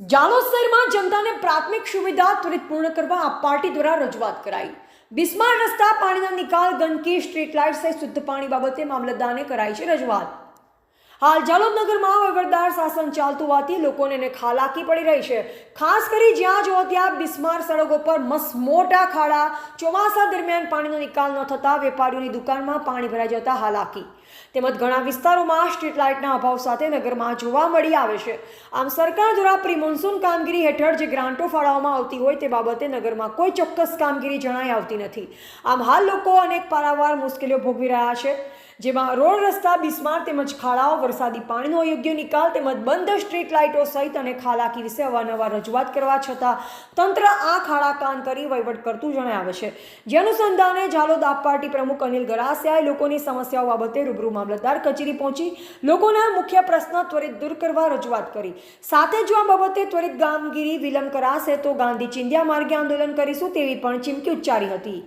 જાલોસરમાં જનતાને પ્રાથમિક સુવિધા ત્વરિત પૂર્ણ કરવા આ પાર્ટી દ્વારા રજૂઆત કરાઈ. બિસ્માર રસ્તા, પાણીના નિકાલ, ગંદકી, સ્ટ્રીટ લાઇટ સહિત શુદ્ધ પાણી બાબતે મામલતદારને કરાઈ છે રજૂઆત. હાલ જાલોદ નગરમાં વહીવટદાર શાસન ચાલતું હોવાથી લોકોને એને ખાલાકી પડી રહી છે. ખાસ કરી જ્યાં જો ત્યાં બિસ્માર સડકો પર મસ્ત મોટા ખાડા ચોમાસા દરમિયાન પાણીનો નિકાલ ન થતા વેપારીઓની દુકાનમાં પાણી ભરાઈ જતા હાલાકી. તેમજ ઘણા વિસ્તારોમાં સ્ટ્રીટ લાઇટના અભાવ સાથે નગરમાં જોવા મળી આવે છે. આમ સરકાર દ્વારા પ્રી મોન્સૂન કામગીરી હેઠળ જે ગ્રાન્ટો ફાળવવામાં આવતી હોય તે બાબતે નગરમાં કોઈ ચોક્કસ કામગીરી જણાઈ આવતી નથી. આમ હાલ લોકો અનેક પારાવાર મુશ્કેલીઓ ભોગવી રહ્યા છે. જેમાં રોડ રસ્તા, બિસ્માર તેમજ ખાડાઓ, વરસાદી પાણીનો અયોગ્ય નિકાલ તેમજ બંધ સ્ટ્રીટ લાઇટો સહિત અને ખાલાકી વિશે અવારનવાર રજૂઆત કરવા છતાં તંત્ર આ ખાડા કાન કરી વહીવટ કરતું જણાવે છે. જે અનુસંધાને ઝાલોદ આપ પાર્ટી પ્રમુખ અનિલ ગરાસિયાએ લોકોની સમસ્યાઓ બાબતે રૂબરૂ મામલતદાર કચેરી પહોંચી લોકોના મુખ્ય પ્રશ્ન ત્વરિત દૂર કરવા રજૂઆત કરી. સાથે જો આ બાબતે ત્વરિત કામગીરી વિલંબ કરાશે તો ગાંધી ચિંધ્યા માર્ગે આંદોલન કરીશું તેવી પણ ચીમકી ઉચ્ચારી હતી.